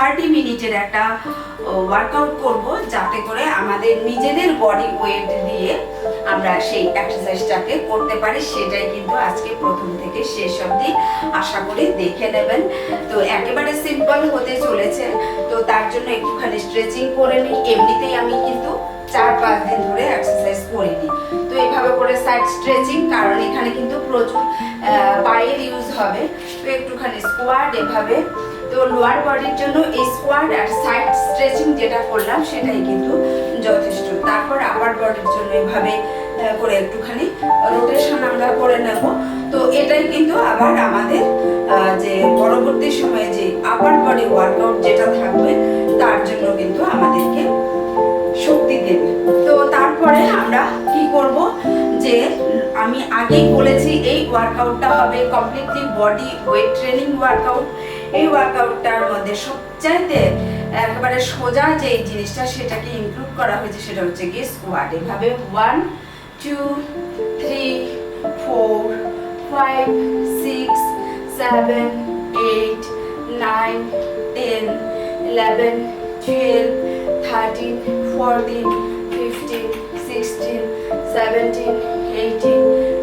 Thirty মিনিটের একটা workout করব যাতে করে আমাদের নিজেদের বডি ওয়েট দিয়ে আমরা সেই এক্সারসাইজটাকে করতে পারি। সেটাই কিন্তু আজকে প্রথম থেকে শেষ অবধি আশা করি দেখে নেবেন। তো একেবারে সিম্পল হতে চলেছে। তো তার জন্য একটুখানি স্ট্রেচিং করে নিই। এমনিতেই আমি কিন্তু চার পাঁচ দিন ধরে এক্সারসাইজ করিনি। তো এইভাবে করে সাইড স্ট্রেচিং কারণ এখানে কিন্তু প্রচুর পায়ের ইউজ হবে। তো একটুখানি স্কোয়াড এভাবে তো লোয়ার বডির জন্য স্কোয়াড আর সাইড স্ট্রেচিং যেটা করলাম, সেটাই কিন্তু যথেষ্ট। তারপর আপার বডির জন্য এভাবে করে একটুখানি রোটেশন আমরা করে নেব। তো এটাই কিন্তু আবার আমাদের যে পরবর্তী সময়ে যে আপার বডি ওয়ার্কআউট যেটা থাকবে, তার জন্য কিন্তু আমাদেরকে শক্তি দেবে। তো তারপরে আমরা কি করব যে, আমি আগেই বলেছি এই ওয়ার্কআউটটা হবে completely body weight training workout এই ওয়ার্কআউটটার মধ্যে সবচাইতে একেবারে সোজা যে জিনিসটা সেটাকে ইনক্লুড করা হয়েছে সেটা হচ্ছে গিয়ে স্কোয়াড এভাবে one two three four five six seven eight nine ten eleven twelve thirteen fourteen fifteen sixteen seventeen eighteen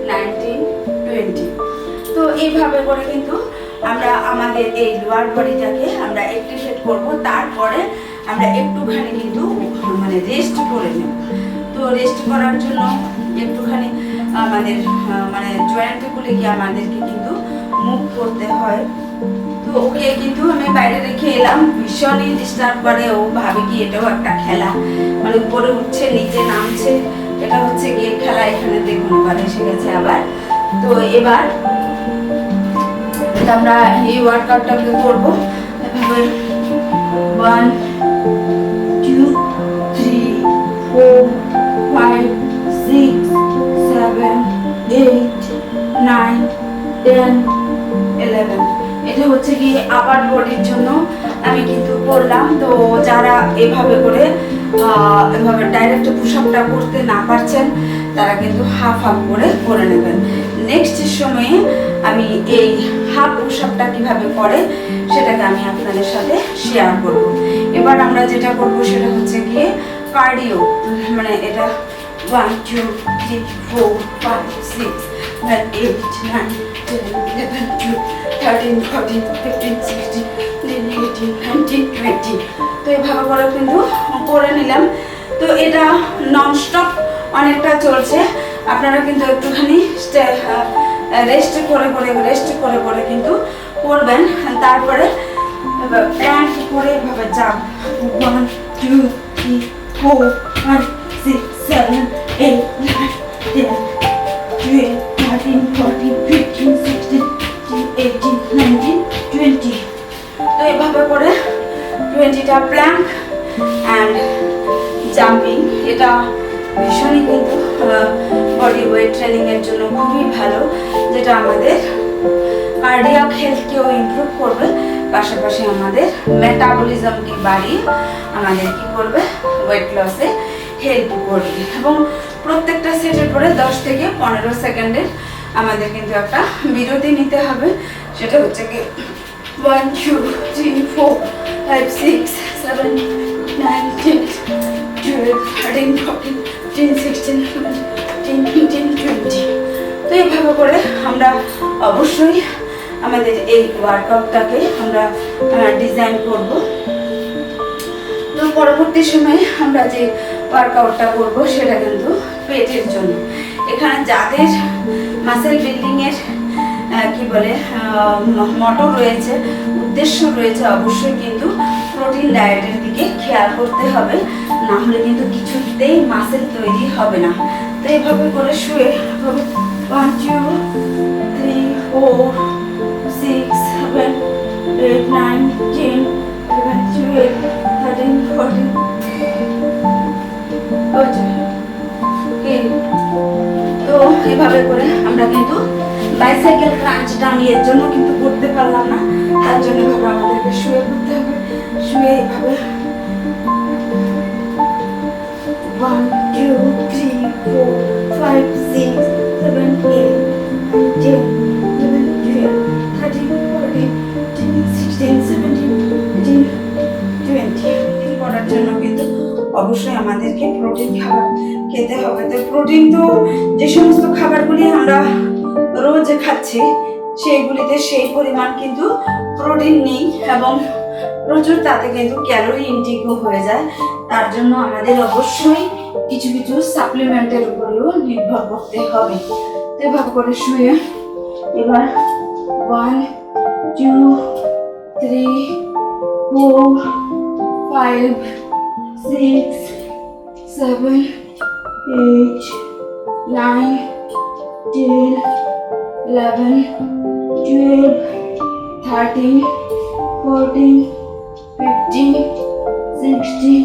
nineteen twenty তো এইভাবে করে কিন্তু আমরা আমাদের এই লোয়ার বডিটাকে আমরা অ্যাক্টিভেট করব, তারপরে আমরা একটুখানি কিন্তু মানে রেস্ট করে নেব। তো রেস্ট করার জন্য একটুখানি, আমাদের মানে জয়েন্টগুলি কি আমাদেরকে কিন্তু মুভ করতে হয়। তো ওকে কিন্তু আমি বাইরে রেখে এলাম, ভীষণই ডিস্টার্ব করে। ও ভাবে কি এটাও একটা খেলা। মানে উপরে উঠছে, নিচে নামছে। এটা হচ্ছে গিয়ে খেলা এখানে দেখুন, এবার এসে গেছে আবার। তো এবার এটা আমরা এই ওয়ার্কআউটটাকে করব। One two three four five six seven eight nine ten eleven এটা হচ্ছে কি আপার বডির জন্য আমি কিন্তু করলাম। তো যারা এভাবে করে এভাবে ডাইরেক্ট পুশআপটা করতে না পারছেন, তারা কিন্তু হাফ হাফ করে করে নেবেন। নেক্সট সময়ে আমি এই হাফ পুশআপটা কীভাবে করে, সেটাকে আমি আপনাদের সাথে শেয়ার করব। এবার আমরা যেটা করব সেটা হচ্ছে গিয়ে কার্ডিও মানে এটা one two three four five six seven eight nine thirteen fourteen fifteen sixteen eighteen nineteen twenty তো এভাবে করে কিন্তু করে নিলাম। তো এটা ননস্টপ অনেকটা চলছে। আপনারা কিন্তু একটুখানি রেস্ট করে করে রেস্ট করে করে কিন্তু করবেন। তারপরে প্যান্ট করে এভাবে যাব one two three four five six seven eight nine ten thirteen fourteen fifteen sixteen eighteen nineteen twenty তো এভাবে করে টোয়েন্টিটা প্ল্যাঙ্ক অ্যান্ড জাম্পিং এটা ভীষণই কিন্তু বডি ওয়েট ট্রেনিংয়ের জন্য খুবই ভালো, যেটা আমাদের কার্ডিয়াক হেলথকেও ইমপ্রুভ করবে, পাশাপাশি আমাদের মেটাবলিজমকে বাড়িয়ে আমাদের কি করবে ওয়েট লসে হেল্প করবে। এবং প্রত্যেকটা সেটের পরে দশ থেকে পনেরো সেকেন্ডের আমাদের কিন্তু একটা বিরতি নিতে হবে, সেটা হচ্ছে কি one two three four five six seven nine ten twelve thirteen fourteen fifteen sixteen seventeen eighteen twenty তো এইভাবে করে আমরা অবশ্যই আমাদের এই ওয়ার্কআউটটাকে আমরা ডিজাইন করব। তো পরবর্তী সময়ে আমরা যে ওয়ার্কআউটটা করব সেটা কিন্তু পেটের জন্য। এখানে যাদের মাসেল বিল্ডিংয়ের কি বলে মটর রয়েছে, উদ্দেশ্য রয়েছে, অবশ্যই কিন্তু প্রোটিন ডায়েটের দিকে খেয়াল করতে হবে। না হলে কিন্তু কিছুতেই মাসেল তৈরি হবে না। তো এভাবে করে শুয়ে one two three four six seven eight nine ten eleven twelve thirteen fourteen তো এভাবে করে আমরা কিন্তু বাইসাইকেল ক্রাঞ্চ ডাউন এর জন্য কিন্তু করতে পারলাম না। তার জন্য আমাদেরকে শুয়ে করতে হবে। শুয়ে এভাবে One, two, three, four, five, six, seven, eight, nine, ten, eleven, twelve, thirteen, fourteen, fifteen, sixteen, seventeen, eighteen, twenty করার জন্য কিন্তু অবশ্যই আমাদেরকে প্রোটিন খাবার খেতে হবে তো প্রোটিন তো যে সমস্ত খাবারগুলি আমরা রোজ খাচ্ছি সেইগুলিতে সেই পরিমাণ কিন্তু প্রোটিন নেই এবং প্রচুর তাতে কিন্তু ক্যালোরি ইনটেকও হয়ে যায়। তার জন্য আমাদের অবশ্যই কিছু কিছু সাপ্লিমেন্টের উপরেও নির্ভর করতে হবে। তো এভাবে করে শুয়ে এবার one two three four five six seven eight nine ten eleven twelve thirteen fourteen fifteen sixteen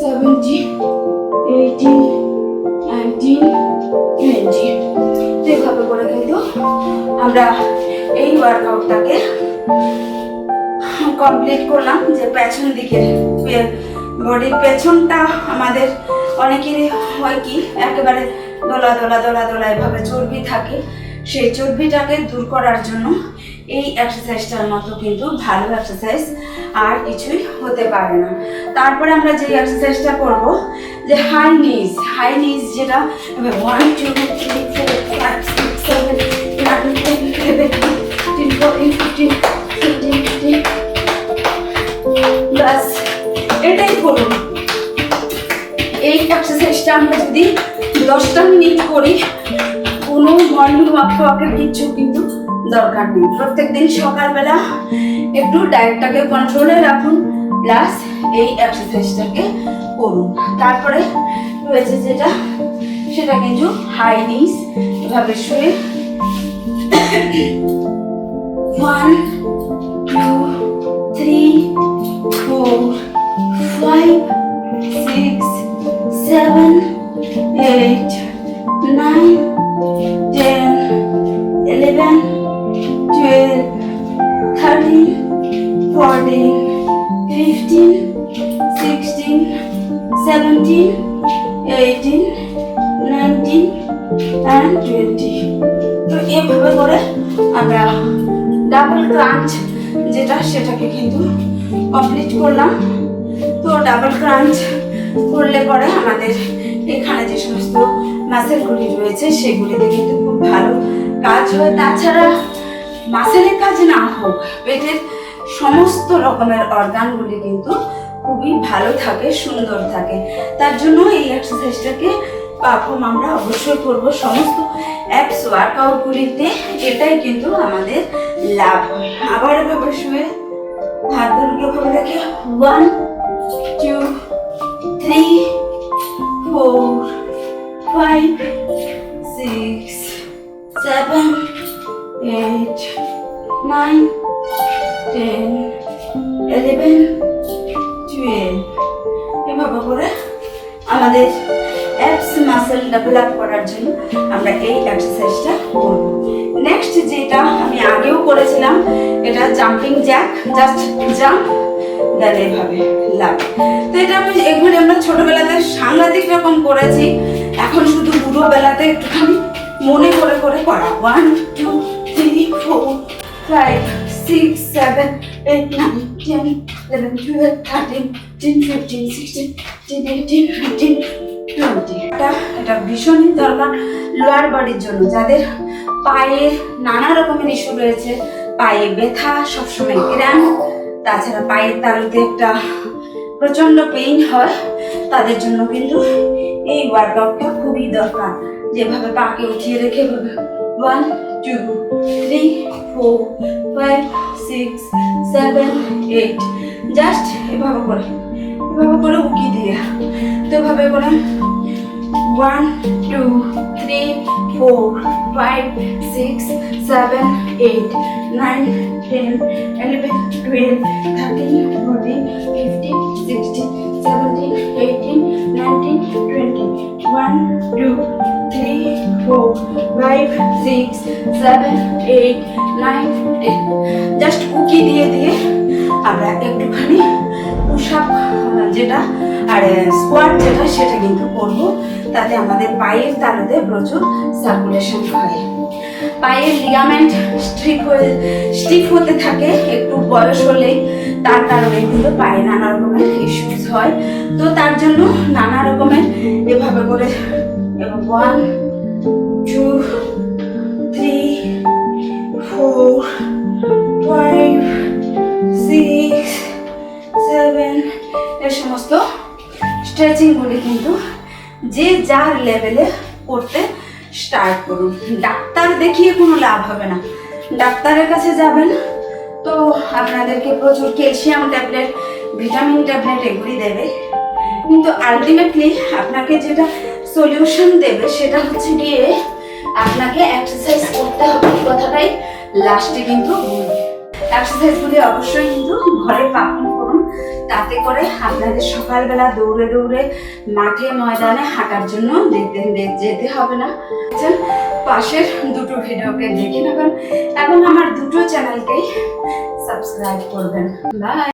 seventeen eighteen nineteen twenty এভাবে করে কিন্তু আমরা এই ওয়ার্কআউটটাকে কমপ্লিট করলাম যে পেছন দিকে বডির পেছনটা আমাদের অনেকেরই হয় কি, একেবারে দোলা দোলা দোলা দোলা এভাবে চর্বি থাকে। সেই চর্বিটাকে দূর করার জন্য এই এক্সারসাইজটার মতো কিন্তু ভালো এক্সারসাইজ আর কিছুই হতে পারে না। তারপরে আমরা যে এক্সারসাইজটা করব, যে হাই নিজ হাই নিজ যেটা one two three four five six seven nine ten eleven fifteen fourteen fifteen fifteen fifteen ব্যাস এটাই করুন। এই এক্সারসাইজটা আমরা যদি দশটা মিনিট করি কোনো মর্নিং ওয়াক ওয়াকের কিচ্ছু কিন্তু দরকার নেই। প্রত্যেকদিন সকালবেলা একটু ডায়েটটাকে কন্ট্রোলে রাখুন প্লাস এই এক্সারসাইজটাকে করুন। তারপরে রয়েছে যেটা সেটা কিন্তু হাই নিস এভাবে শুয়ে one two three four, five, six, seven, 14, 15, 16, 17, 18, 19 and 20 তো এভাবে করে আমরা ডাবল ক্রাঞ্চ যেটা সেটাকে কিন্তু কমপ্লিট করলাম। তো ডাবল ক্রাঞ্চ করলে পরে আমাদের এখানে যে সমস্ত মাসেলগুলি রয়েছে সেগুলিতে কিন্তু খুব ভালো কাজ হয়। তাছাড়া মাসেলের কাজ না হোক পেটের সমস্ত রকমের অর্গানগুলি কিন্তু খুবই ভালো থাকে, সুন্দর থাকে। তার জন্য এই এক্সারসাইজটাকে পারফর্ম আমরা অবশ্যই করব। সমস্ত অ্যাপস ওয়ার্কআউটগুলিতে এটাই কিন্তু আমাদের লাভ। হয় আবার এভাবে শুয়ে হাত করে রেখে one two three four five six seven eight nine ten eleven twelve এভাবে করে আমাদের অ্যাপস মাসেল ডেভেলপ করার জন্য আমরা এই এক্সারসাইজটা করব। নেক্সট যেটা আমি আগেও করেছিলাম, এটা jumping jack just jump then এভাবে লাভ তো এটা আমি এগুলি আমরা ছোটবেলাতে সাংঘাতিক রকম করেছি, এখন শুধু বুড়ো বেলাতে একটুখানি মনে করে করে করা। One two three four five six seven eight nine ten eleven twelve thirteen ten fifteen sixteen ten eighteen nineteen twenty এটা এটা ভীষণই দরকার লোয়ার বডির জন্য। যাদের পায়ে নানা রকমের ইস্যু রয়েছে, পায়ে ব্যথা, সবসময় ক্র্যাম্প, তাছাড়া পায়ের তালুতে একটা প্রচণ্ড পেইন হয়, তাদের জন্য কিন্তু এই ওয়ার্কআউটটা খুবই দরকার। যেভাবে পাকে উঠিয়ে রেখে one two three four five six seven eight just এভাবে করে এভাবে করে উকি দিয়ে। তো এভাবে করে one two three four five six seven eight nine ten eleven twelve thirteen fourteen fifteen sixteen seventeen eighteen nineteen twenty one two three four five six seven eight nine ten just উকি দিয়ে দিয়ে আমরা একটুখানি পুষাপ যেটা আর squat যেটা সেটা কিন্তু করব। তাতে আমাদের পায়ের তালুতে প্রচুর সার্কুলেশন হয়। পায়ের লিগামেন্ট স্ট্রিপ হয়ে স্টিফ হতে থাকে। একটু বয়স হলেই তার কারণে কিন্তু পায়ে নানা রকমের ইস্যুস হয়। তো তার জন্য নানা রকমের এভাবে করে এবং ওয়ান সমস্ত স্ট্রেচিংগুলি কিন্তু যে যার লেভেলে করতে স্টার্ট করুন। ডাক্তার দেখিয়ে কোনো লাভ হবে না। ডাক্তারের কাছে যাবেন তো আপনাদেরকে প্রচুর ক্যালসিয়াম ট্যাবলেট ভিটামিন ট্যাবলেট এগুলি দেবে। কিন্তু আলটিমেটলি আপনাকে যেটা সলিউশন দেবে সেটা হচ্ছে গিয়ে আপনাকে এক্সারসাইজ করতে হবে। এই কথাটাই লাস্টে কিন্তু এক্সারসাইজগুলি অবশ্যই কিন্তু ঘরে পালন করুন। তাতে করে আপনাদের সকালবেলা দৌড়ে দৌড়ে মাঠে ময়দানে হাঁটার জন্য দেখতে যেতে হবে না। বুঝছেন? পাশের দুটো ভিডিওকে দেখে নেবেন এবং আমার দুটো চ্যানেলকেই সাবস্ক্রাইব করবেন। বাই